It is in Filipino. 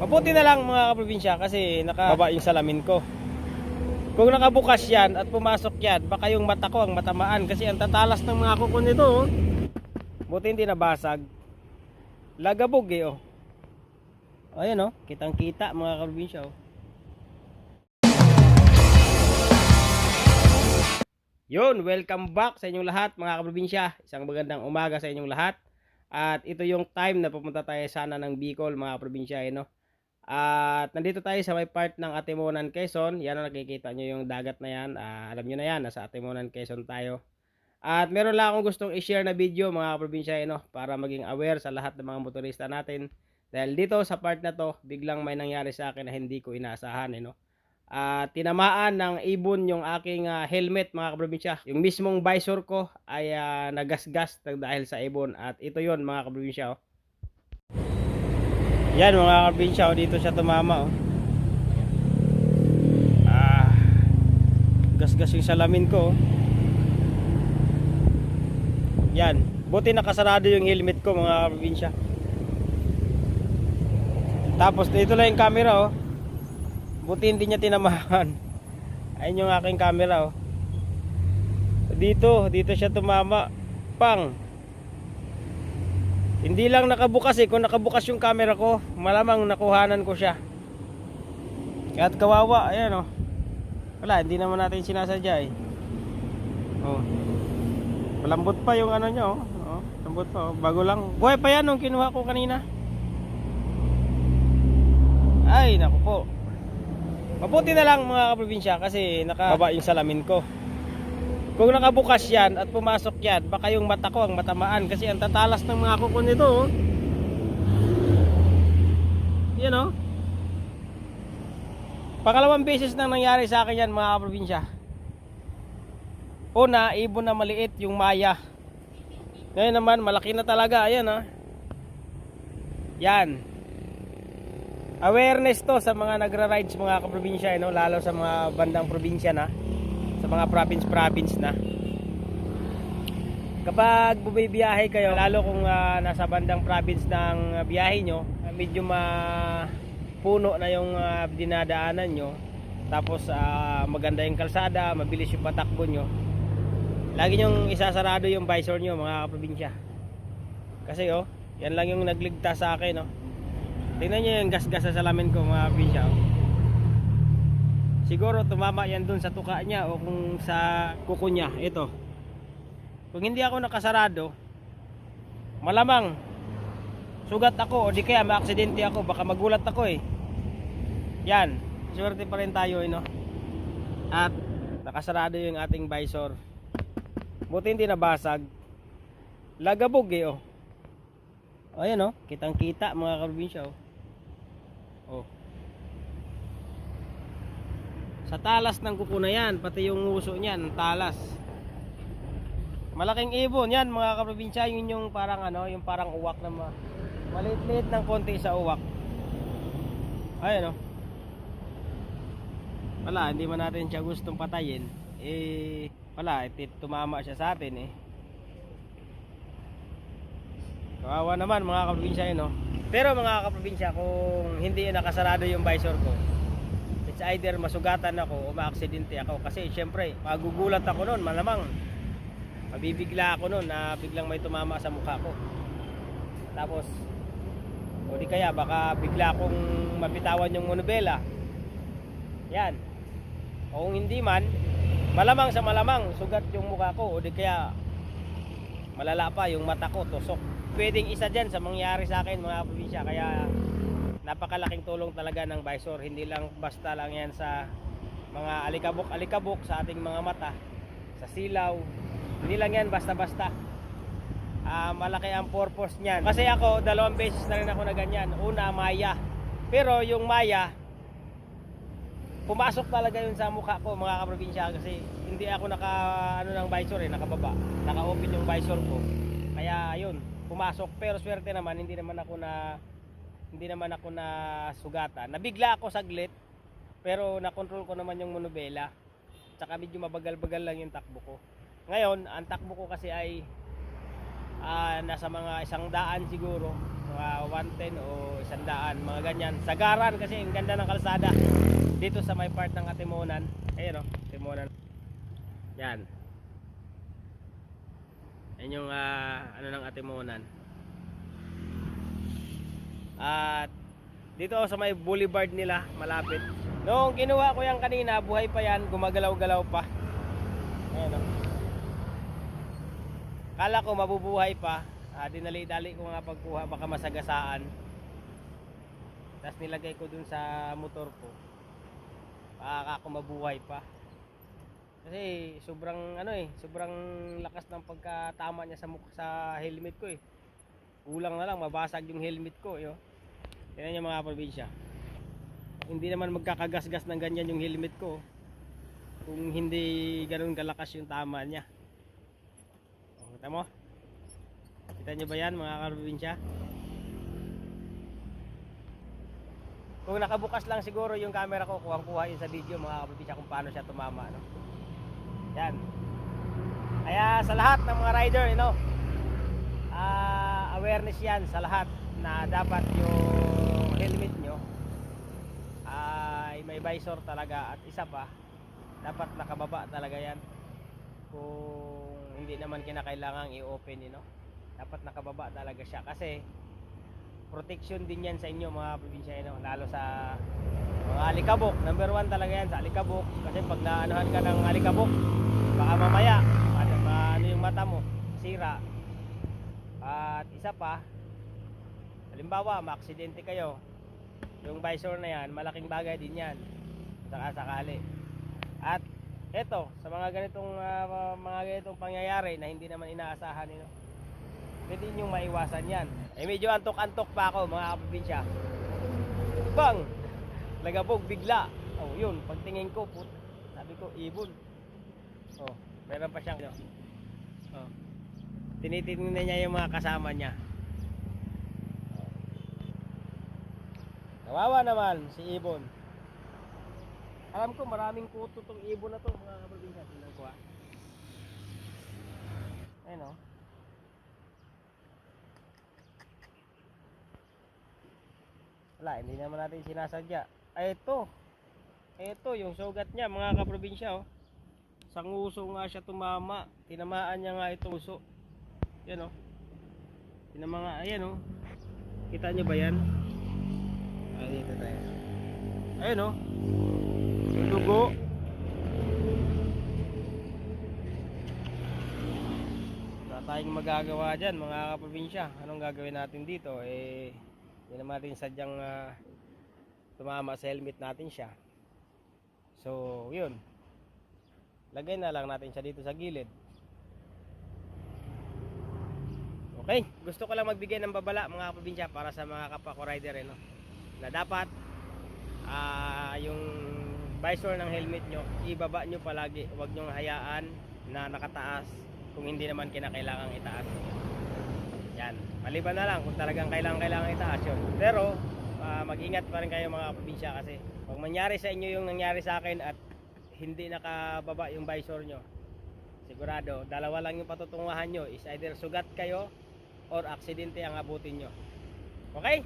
Mabuti na lang mga kaprobinsya kasi nakababa yung salamin ko. Kung nakabukas yan at pumasok yan, baka yung mata ko ang matamaan kasi ang tatalas ng mga kuko nito. Oh. Buti hindi nabasag. Lagabog eh oh. Ayan oh, kitang kita mga kaprobinsya oh. Yun, welcome back sa inyong lahat mga kaprobinsya. Isang magandang umaga sa inyong lahat. At ito yung time na pupunta tayo sana ng Bicol mga kaprobinsya. Eh, no? At nandito tayo sa may part ng Atimonan, Quezon. Yan ang nakikita nyo yung dagat na yan. Ah, alam nyo na yan, nasa Atimonan, Quezon tayo. At meron lang akong gustong i-share na video mga kaprobinsya eh, para maging aware sa lahat ng mga motorista natin. Dahil dito sa part na to, biglang may nangyari sa akin na hindi ko inaasahan. Eh, no? at tinamaan ng ibon yung aking ah, helmet mga kaprobinsya. Yung mismong visor ko ay ah, nagasgas dahil sa ibon at ito yon mga kaprobinsya. Oh. Yan mga kaprobinsya, oh, dito siya tumama. Oh. Ah, gasgas yung salamin ko. Oh. Yan, buti nakasarado yung helmet ko mga kaprobinsya. Tapos dito lang yung camera oh. Buti hindi niya tinamaan. Ayun yung aking camera oh. Dito, dito siya tumama. Pang. Hindi lang nakabukas eh. Kung nakabukas yung camera ko, malamang nakuhanan ko siya. At kawawa, ayan oh. Wala, hindi naman natin sinasadya eh. Oh. Malambot pa yung ano nyo oh. oh lambot pa oh. Bago lang. Buhay pa yan nung kinuha ko kanina. Ay, naku po. Mabuti na lang mga kaprobinsya kasi nakababa yung salamin ko. Kung nakabukas yan at pumasok yan, baka yung mata ko ang matamaan kasi ang tatalas ng mga kuko nito. Oh. Yan oh. Pangalawang beses nang nangyari sa akin yan mga kaprobinsya. Una, ibon na maliit yung maya. Ngayon naman, malaki na talaga. Ayan ah. Yan awareness to sa mga nagra-rides mga kaprobinsya no? lalo sa mga bandang probinsya na mga province province na kapag bumibiyahe kayo lalo kung ah, nasa bandang province ng ah, biyahe nyo medyo mapuno na yung ah, dinadaanan nyo tapos ah, maganda yung kalsada mabilis yung patakbo nyo lagi nyong isasarado yung visor nyo mga kaprobinsya kasi oh yan lang yung nagligtas sa akin no Tingnan nyo yung gas-gas sa salamin ko mga pinsya. oh. Siguro tumama yan dun sa tuka niya o kung sa kuko niya. Ito. Kung hindi ako nakasarado, malamang sugat ako o di kaya maaksidente ako. Baka magulat ako eh. Yan. Swerte pa rin tayo eh? At nakasarado yung ating visor. Buti hindi nabasag. Lagabog eh oh. Ayan oh, kitang kita mga kaprobinsya oh. Oh. Sa talas ng kuko na yan, pati yung uso niyan, talas. Malaking ibon yan mga kaprobinsya, yun yung parang ano, yung parang uwak na ma maliit-liit ng konti sa uwak. Ayan oh. Wala, hindi man natin siya gustong patayin. Eh, wala, eh, tumama siya sa atin eh. Kawawa naman mga kaprobinsya yun, no? Pero mga kaprobinsya, kung hindi nakasarado yung visor ko, it's either masugatan ako o maaksidente ako. Kasi syempre, magugulat ako noon, malamang mabibigla ako noon na biglang may tumama sa mukha ko. Tapos, o di kaya baka bigla akong mapitawan yung monobela. Yan. O kung hindi man, malamang sa malamang sugat yung mukha ko o di kaya malala pa yung mata ko tusok pwedeng isa dyan sa mangyari sa akin mga probinsya kaya napakalaking tulong talaga ng visor. Hindi lang basta lang yan sa mga alikabok alikabok sa ating mga mata sa silaw. Hindi lang yan basta basta Ah, malaki ang purpose niyan. Kasi ako dalawang beses na rin ako na ganyan. Una maya. Pero yung maya pumasok talaga yun sa mukha ko mga kaprobinsya kasi hindi ako naka ano ng visor eh nakababa. Naka open yung visor ko. Kaya yun pumasok. Pero swerte naman hindi naman ako na hindi naman ako na sugatan nabigla ako saglit pero nakontrol ko naman yung monobela. Tsaka medyo mabagal-bagal lang yung takbo ko. Ngayon ang takbo ko kasi ay ah, nasa mga isang daan siguro. Mga 110 o 100 mga ganyan. Sagaran kasi ang ganda ng kalsada. Dito sa may part ng Atimonan. Ayun o Atimonan. Yan. Yan yung ah, ano ng Atimonan at dito sa may boulevard nila malapit noong kinuha ko yan kanina buhay pa yan gumagalaw-galaw pa ayun o Kala ko mabubuhay pa. Ah, dinali-dali ko nga pagkuha baka masagasaan. Tapos nilagay ko dun sa motor ko. Baka ako mabuhay pa. Kasi sobrang ano eh, sobrang lakas ng pagkatama niya sa mukha sa helmet ko eh. Kulang na lang mabasag yung helmet ko, yo. Tingnan niyo mga probinsya. Hindi naman magkakagasgas ng ganyan yung helmet ko. Kung hindi ganoon kalakas yung tama niya. Oh, Kita mo? Kita nyo ba yan mga kaprobinsya? Kung nakabukas lang siguro yung camera ko, kuhang kuha yun sa video mga kaprobinsya kung paano siya tumama. No? Yan. Kaya sa lahat ng mga rider, you know, ah, awareness yan sa lahat na dapat yung helmet nyo ay may visor talaga at isa pa, dapat nakababa talaga yan kung hindi naman kinakailangang i-open you know? dapat nakababa talaga siya kasi protection din yan sa inyo mga probinsya you know? lalo sa mga alikabok number one talaga yan sa alikabok kasi pag naanuhan ka ng alikabok baka mamaya ano, ano yung mata mo sira at isa pa halimbawa maaksidente kayo yung visor na yan malaking bagay din yan. Saka sakali. At eto sa mga ganitong ah, mga ganitong pangyayari na hindi naman inaasahan nino pwede ninyong maiwasan yan. Eh medyo antok-antok pa ako mga kaprobinsya bang! Lagabog bigla. Oh yun pagtingin ko put sabi ko ibon. Oh meron pa siyang oh. Tinitingnan niya yung mga kasama niya kawawa naman si ibon alam ko maraming kuto tong ibon na to mga kaprobinsya. Tingnan ko ah. Ayun oh. Wala, hindi naman natin sinasadya. Ay ito. Ito yung sugat niya mga kaprobinsya oh. Sa nguso nga siya tumama. Tinamaan niya nga itong uso. Yan oh. Tinama ayan oh. Kita niyo ba yan? Ay, dito tayo. Ayun oh. Yung dugo. Wala tayong magagawa dyan mga kaprobinsya. Anong gagawin natin dito? Eh, hindi naman natin sadyang ah, tumama sa helmet natin siya. So, yun. Lagay na lang natin siya dito sa gilid. Okay, gusto ko lang magbigay ng babala mga kaprobinsya para sa mga kapwa ko rider eh, no? Na dapat ah yung visor ng helmet nyo, ibaba nyo palagi. Huwag nyo hayaan na nakataas kung hindi naman kinakailangang itaas. Yan. Maliban na lang kung talagang kailangan kailangan itaas yun. Pero ah, mag-ingat pa rin kayo mga probinsya kasi pag mangyari sa inyo yung nangyari sa akin at hindi nakababa yung visor nyo, sigurado, dalawa lang yung patutunguhan nyo is either sugat kayo or aksidente ang abutin nyo. Okay?